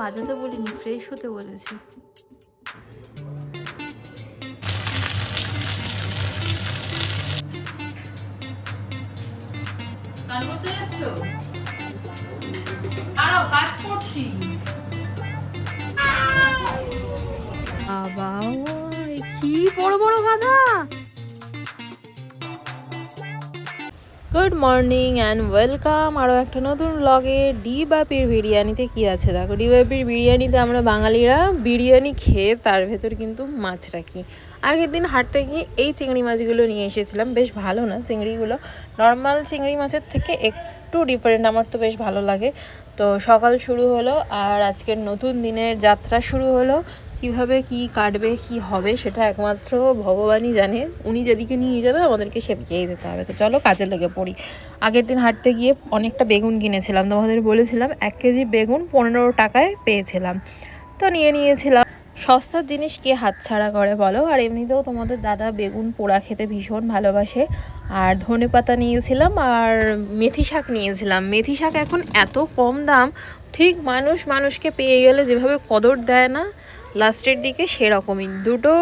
বাজাতে বলিনি ফ্রেশ হতে বলেছি। কাজ করছি। বাবা কি বড় বড় গাধা? গুড মর্নিং অ্যান্ড ওয়েলকাম আরও একটা নতুন ব্লগে ডি বাপির বিরিয়ানিতে কি আছে? দেখো ডি বাপির বিরিয়ানিতে আমরা বাঙালিরা বিরিয়ানি খেয়ে তার ভেতর কিন্তু মাছ রাখি। আগের দিন হাঁটতে গিয়ে এই চিংড়ি মাছগুলো নিয়ে এসেছিলাম, বেশ ভালো না চিংড়িগুলো? নর্মাল চিংড়ি মাছের থেকে একটু ডিফারেন্ট আমার তো বেশ ভালো লাগে। তো সকাল শুরু হলো আর আজকের নতুন দিনের যাত্রা শুরু হলো। কীভাবে কি কাটবে, কি হবে সেটা একমাত্র ভগবানই জানে। উনি যেদিকে নিয়ে যাবে আমাদেরকে সেদিকেই যেতে হবে। তো চলো কাজে লেগে পড়ি। আগের দিন হাঁটতে গিয়ে অনেকটা বেগুন কিনেছিলাম। তোমাদের বলেছিলাম, এক কেজি বেগুন পনেরো টাকায় পেয়েছিলাম। তো নিয়ে নিয়েছিলাম। সস্তার জিনিস কে হাতছাড়া করে বলো? আর এমনিতেও তোমাদের দাদা বেগুন পোড়া খেতে ভীষণ ভালোবাসে। আর ধনে পাতা নিয়েছিলাম আর মেথি শাক নিয়েছিলাম। মেথি শাক এখন এত কম দাম, ঠিক মানুষ মানুষকে পেয়ে গেলে যেভাবে কদর দেয় না লাস্টের দিকে সেরকমই। দুটো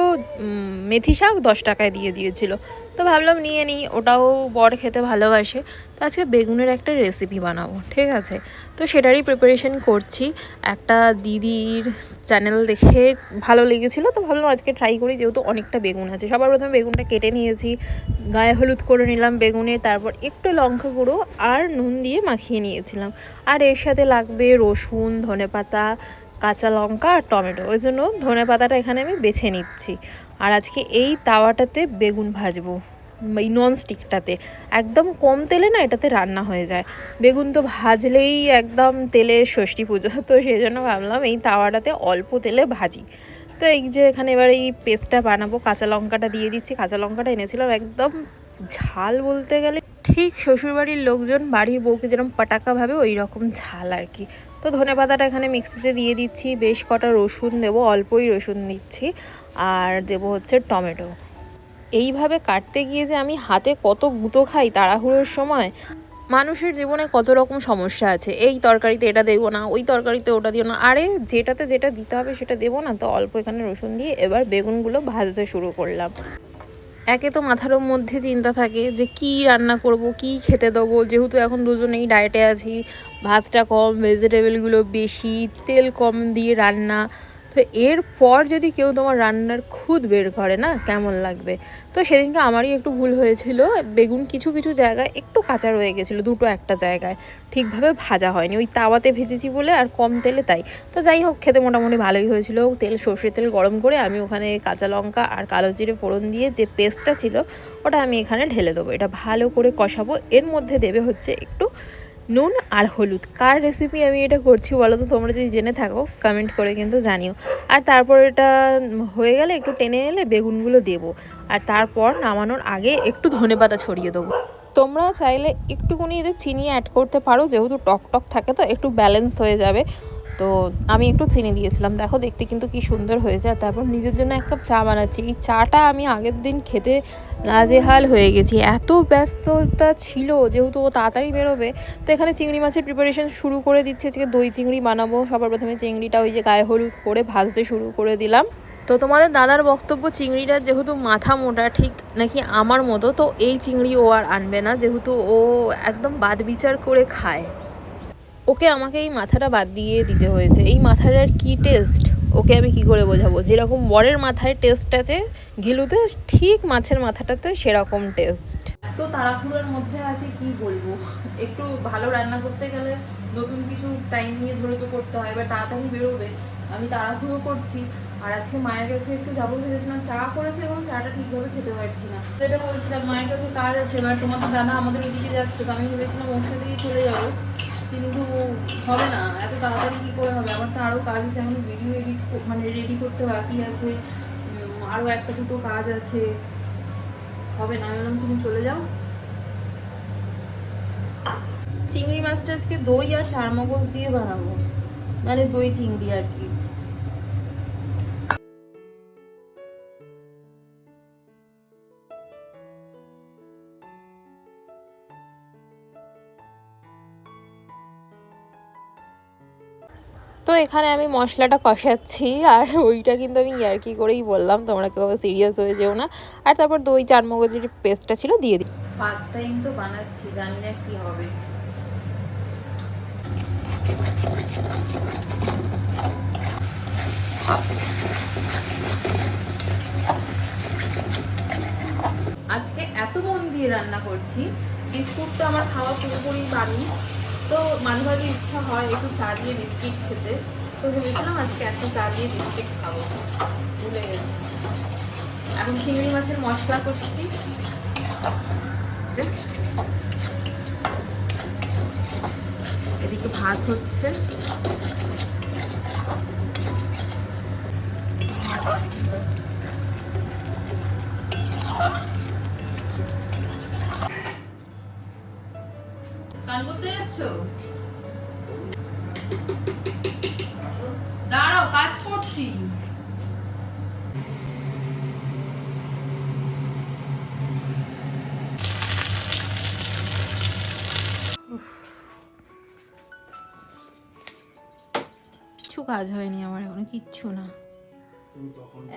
মেথি শাক দশ টাকায় দিয়ে দিয়েছিল। তো ভাবলাম নিয়ে নিই, ওটাও বর খেতে ভালোবাসে। তো আজকে বেগুনের একটা রেসিপি বানাবো, ঠিক আছে? তো সেটারই প্রিপারেশন করছি। একটা দিদির চ্যানেল দেখে ভালো লেগেছিলো, তো ভাবলাম আজকে ট্রাই করি, যেহেতু অনেকটা বেগুন আছে। সবার প্রথমে বেগুনটা কেটে নিয়েছি, গায়ে হলুদ করে নিলাম বেগুনের, তারপর একটু লঙ্কা গুঁড়ো আর নুন দিয়ে মাখিয়ে নিয়েছিলাম। আর এর সাথে লাগবে রসুন, ধনেপাতা কাঁচা লঙ্কা আর টমেটো। ওই জন্য ধনে পাতাটা এখানে আমি বেছে নিচ্ছি। আর আজকে এই তাওয়াটাতে বেগুন ভাজবো, এই নন স্টিকটাতে একদম কম তেলে না এটাতে রান্না হয়ে যায়। বেগুন তো ভাজলেই একদম তেলের ষষ্ঠী পুজো, তো সেই জন্য ভাবলাম এই তাওয়াটাতে অল্প তেলে ভাজি। তো এই যে এখানে এবার এই পেস্টটা বানাবো, কাঁচা লঙ্কাটা দিয়ে দিচ্ছি। কাঁচা লঙ্কাটা এনেছিলাম একদম ঝাল বলতে গেলে। ঠিক শ্বশুরবাড়ির লোকজন, বাড়ির বউকে যেরকম পাটাকা ভাবে ওই রকম ঝাল আর কি। তো ধনে পাতাটা এখানে মিক্সিতে দিয়ে দিচ্ছি। বেশ কটা রসুন দেবো, অল্পই রসুন দিচ্ছি। আর দেবো হচ্ছে টমেটো। এইভাবে কাটতে গিয়ে যে আমি হাতে কত গুঁতো খাই তাড়াহুড়োর সময়, মানুষের জীবনে কত রকম সমস্যা আছে। এই তরকারিতে এটা দেবো না, ওই তরকারিতে ওটা দিও না। আরে, যেটাতে যেটা দিতে হবে সেটা দেবো না। তো অল্প এখানে রসুন দিয়ে এবার বেগুনগুলো ভাজতে শুরু করলাম। একে তো মাথারও মধ্যে চিন্তা থাকে যে কি রান্না করব, কি খেতে দেবো। যেহেতু এখন দুজনেই ডায়েটে আছি, ভাতটা কম ভেজিটেবলগুলো বেশি, তেল কম দিয়ে রান্না। তো এরপর যদি কেউ তোমার রান্নার খুদ বের করে না, কেমন লাগবে? তো সেদিনকে আমারই একটু ভুল হয়েছিল। বেগুন কিছু কিছু জায়গায় একটু কাঁচা রয়ে গেছিল, দুটো একটা জায়গায়। ঠিকভাবে ভাজা হয়নি। ওই তাওয়াতে ভেজেছি বলে আর কম তেলে তাই। তো যাই হোক, খেতে মোটামুটি ভালোই হয়েছিল। তেল, সর্ষের তেল গরম করে আমি ওখানে কাঁচা লঙ্কা আর কালো জিরে ফোড়ন দিয়ে যে পেস্টটা ছিল, ওটা আমি এখানে ঢেলে দেবো। এটা ভালো করে কষাবো। এর মধ্যে দেবে হচ্ছে একটু নুন আর হলুদ। কার রেসিপি আমি এটা করছি বলো তো? তোমরা যদি জেনে থাকো কমেন্ট করে কিন্তু জানিও। আর তারপর এটা হয়ে গেলে একটু টেনে এলে বেগুনগুলো দেবো। আর তারপর নামানোর আগে একটু ধনে পাতা ছড়িয়ে দেবো। তোমরা চাইলে একটুকুনি এদের চিনি অ্যাড করতে পারো। যেহেতু টক টক থাকে তো, একটু ব্যালেন্স হয়ে যাবে। তো আমি একটু চিনি দিয়েছিলাম, দেখো দেখতে কিন্তু কি সুন্দর হয়েছে। আর তারপর নিজের জন্য এক কাপ চা বানাচ্ছি। এই চাটা আমি আগের দিন খেতে নাজেহাল হয়ে গেছি। এত ব্যস্ততা ছিল যেহেতু ও তাড়াতাড়ি বেরোবে, তো এখানে চিংড়ি মাছের প্রিপারেশন শুরু করে দিচ্ছে। আজকে দই চিংড়ি বানাবো। সবার প্রথমে চিংড়িটা ওই যে গায়ে হলুদ করে ভাজতে শুরু করে দিলাম। তো তোমাদের দাদার বক্তব্য, চিংড়িটা যেহেতু মাথা মোটা, ঠিক নাকি আমার মতো, তো এই চিংড়ি ও আর আনবে না। যেহেতু ও একদম বাদ বিচার করে খায়। ওকে আমাকে এই মাথাটা বাদ দিয়ে দিতে হয়েছে। এই মাথাটার কি টেস্ট ওকে আমি কি করে বোঝাবো? যেরকম বরের মাথায় টেস্ট আছে, ঘিলুতে ঠিক মাছের মাথাটাতে সেরকম টেস্ট তো তাড়াহুড়োর মধ্যে আছে কি বলব? একটু ভালো রান্না করতে গেলে নতুন কিছু টাইম নিয়ে ধরে তো করতে হয়, এবার তাড়াতাড়ি বেরোবে। আমি তাড়াহুড়ো করছি, আর আজকে মায়ের কাছে একটু যাব ভেবেছিলাম, চা করেছে এবং চাটা ঠিকভাবে খেতে পারছি না। যেটা বলছিলাম, মায়ের কাছে কাজ আছে, এবার তোমাদের দাদা আমাদের ওদিকে যাচ্ছে, তো আমি ভেবেছিলাম ওর সাথেই চলে যাব। কিন্তু হবে না, এত তাড়াতাড়ি কী করে হবে? আমার তো আরও কাজ আছে, এখন ভিডিও এডিট মানে রেডি করতে বাকি আছে। আরও একটা দুটো কাজ আছে। হবে না, আমি তুমি চলে যাও। চিংড়ি মাছটা আজকে দই আর চারমগজ দিয়ে বানাবো। মানে দই, চিংড়ি আর কি। তো এখানে আমি মশলাটা কষাচ্ছি, আর ওইটা কিন্তু আমি ইয়ার্কি করেই বললাম, তোমরা কেউ সিরিয়াস হয়ে যেও না। আর তারপর দই চার মগজের পেস্টটা ছিল, দিয়ে দিই। ফার্স্ট টাইম তো বানাচ্ছি, জানি না কি হবে। আজকে এত মন দিয়ে রান্না করছি, বিস্কুট তো আমার খাওয়া পুরোপুরি বাড়ি। তো মাঝে মাঝে ইচ্ছা হয় একটু চা দিয়ে বিস্কিট খেতে। তো ভেবেছিলাম আজকে একটা চা দিয়ে বিস্কিট খাব। ভুলে গেছি। এখন চিংড়ি মাছের মশলা করছি। এদিকে ভাত হচ্ছে। স্নান করতে যাচ্ছ? দাঁড়াও কাজ করছি। কিচ্ছু কাজ হয়নি আমার এখন কিচ্ছু না।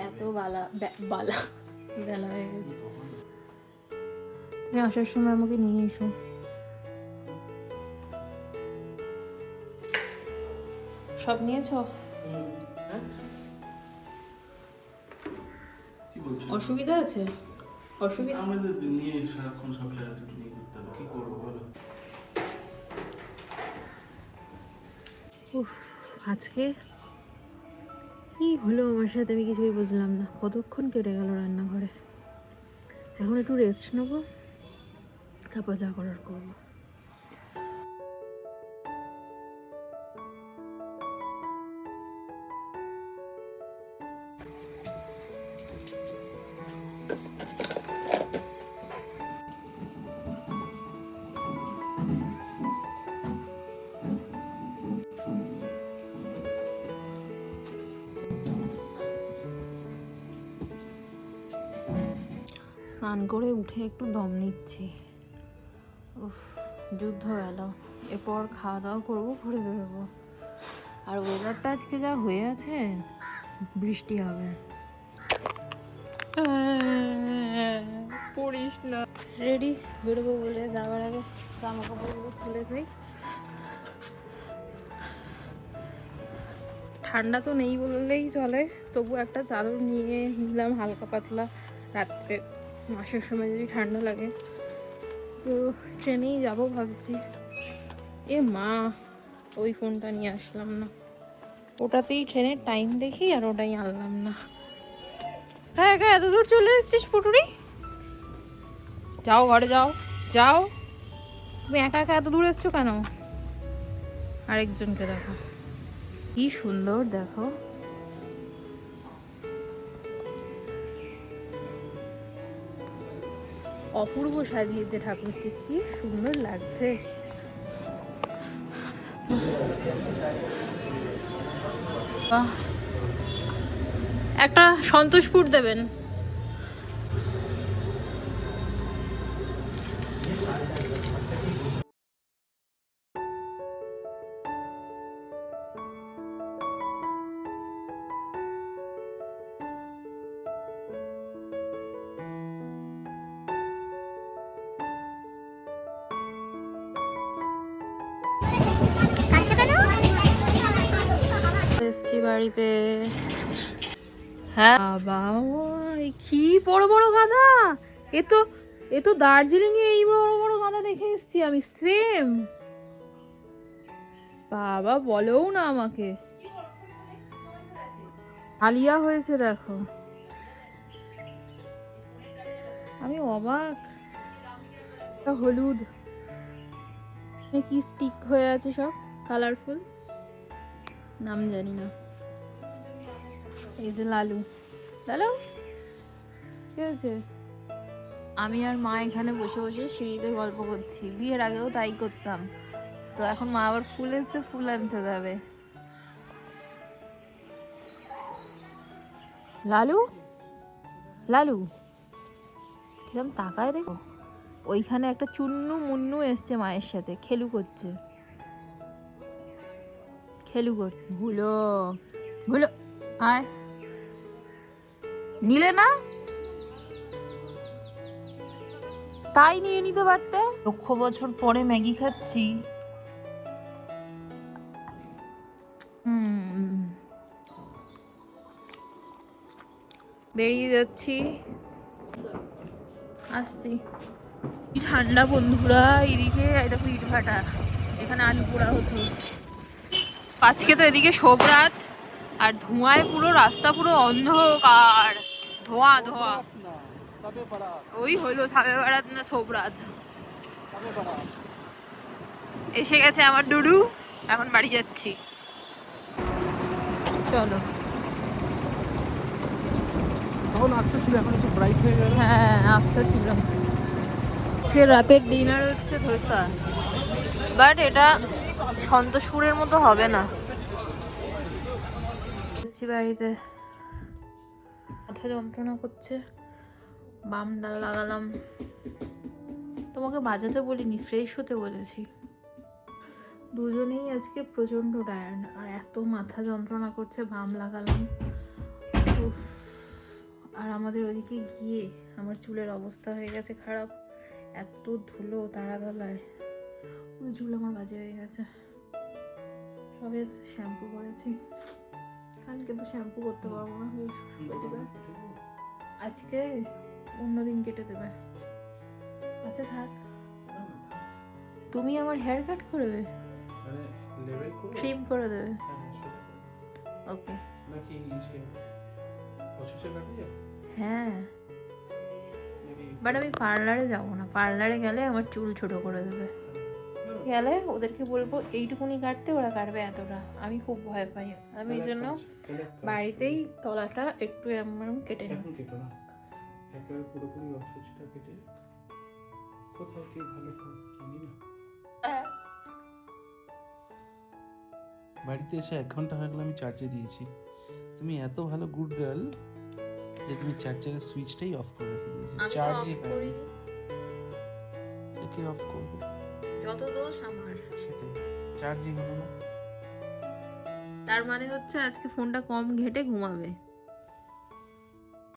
এত বালা বালা বেলা হয়ে গেছে। তুমি আসার সময় আমাকে নিয়ে এসো। সব নিয়েছো? অসুবিধা আছে? অসুবিধা? আমাদের নিয়ে সারাক্ষণ সব জায়গা নিয়ে করতে হবে কি করব বলো? আজকে কি হলো আমার সাথে আমি কিছুই বুঝলাম না। কতক্ষণ কেটে গেল রান্নাঘরে? এখন একটু রেস্ট নেব তারপর যা করার করব। স্নান করে উঠে একটু দম নিচ্ছি। উফ, যুদ্ধ গেল। এরপর খাওয়া দাওয়া করব, ঘুরে বেরোবো। আর ওয়েদারটা আজকে যা হয়ে আছে, বৃষ্টি হবে। পড়িস না। রেডি বেরোবো বলে যাওয়ার আগে জামা কাপড়গুলো খুলে যাই ঠান্ডা তো নেই বললেই চলে, তবু একটা চাদর নিয়ে নিলাম হালকা পাতলা রাত্রে। মাসের সময় যদি ঠান্ডা লাগে। তো ট্রেনেই যাব ভাবছি। এ মা, ওই ফোনটা নিয়ে আসলাম না। ওটাতেই ট্রেনের টাইম দেখি আর ওটাই আনলাম না। হ্যাঁ একা এত দূর চলে এসেছিস পুটুরি? যাও, ঘরে যাও যাও। তুমি একা একা এত দূর এসছো কেন? আরেকজনকে দেখো। কি সুন্দর, দেখো। অপূর্ব সাজিয়েছে ঠাকুরকে, কি সুন্দর লাগছে। বাহ। একটা সন্তোষপুর দেবেন। এসছি বাড়িতে। হ্যাঁ। বাবা কি বড় বড় গাঁদা এ তো এ তো দার্জিলিং এ এই বড় বড় গাঁদা দেখে এসছি আমি সেম বাবা বলেও না আমাকে। আলিয়া হয়েছে দেখো। আমি অবাক। হলুদ। কি স্টিক হয়ে আছে সব? কালারফুল নাম জানি না। এই যে লালু। লালু কি হয়েছে? আমি আর মা এখানে বসে বসে সিঁড়িতে গল্প করছি। বিয়ের আগেও তাই করতাম। তো এখন মা আবার ফুল এসছে ফুল আনতে যাবে। লালু? লালু কিরম তাকায় দেখো। ওইখানে একটা চুন্নু মুন্নু এসছে মায়ের সাথে খেলু করছে। খেলু কর ভুলো ভুলো আয়। নিলে না? তাই নিয়ে নিতে পারতে? লক্ষ বছর পরে ম্যাগি খাচ্ছি। বেরিয়ে যাচ্ছি। আসছি। ঠান্ডা বন্ধুরা এদিকে দেখো ইট ভাটা এখানে আলু পোড়া হতো। আজকে তো এদিকে শোভরাত আর ধোঁয়ায় পুরো রাস্তা পুরো অন্ধকার। ধোঁয়া ধোঁয়া। ওই হলো সাবে বারাত না শোভরাত এসে গেছে আমার ডুডু এখন বাড়ি যাচ্ছি। চলো। তখন আচ্ছা ছিল এখন একটু ব্রাইট হয়ে গেল। হ্যাঁ আচ্ছা ছিল। আজকে রাতের ডিনার হচ্ছে ধোসা বাট এটা সন্তোষপুরের মতো হবে না। বাড়িতে। মাথা যন্ত্রণা করছে। বাম ডাল লাগালাম। তোমাকে বাজাতে বলিনি ফ্রেশ হতে বলেছি। দুজনেই আজকে প্রচণ্ড টায়ার্ড আর এত মাথা যন্ত্রণা করছে বাম লাগালাম। উফ আর আমাদের ওদিকে গিয়ে আমার চুলের অবস্থা হয়ে গেছে খারাপ। এত ধুলো তারাতলায়। ওই চুল আমার বাজে হয়ে গেছে। সবে শ্যাম্পু করেছি। কালকে তো শ্যাম্পু করতে পারব না। হয়ে। আজকে অন্যদিন কেটে দেবে। আচ্ছা থাক। তুমি আমার হেয়ার কাট করবে? মানে করে ট্রিম করে দেবে। হ্যাঁ। ওকে যায়? হ্যাঁ। বাট আমি পার্লারে যাব না। পার্লারে গেলে আমার চুল ছোট করে দেবে। গেলে ওদেরকে বলব এইটুকুনি কাটতে ওরা কাটবে এতটা। আমি খুব ভয় পাই। আমি এই জন্য বাড়িতেই তলাটা একটু এমন কেটে করো। নিই। এখন কেটো না। একেবারে পুরোপুরি অসুস্থটা কেটে কোথাও কি ভালো জানি না? বাড়িতে এসে এক ঘণ্টা হয়ে গেল আমি চার্জে দিয়েছি। তুমি এত ভালো গুড গার্ল যে তুমি চার্জারের সুইচটাই অফ করে রেখে দিয়েছ। চার্জই করিনি। অফ করবে? যত দোষ আমার। সেটাই। চার্জই হলো না। তার মানে হচ্ছে আজকে ফোনটা কম ঘেটে ঘুমাবে।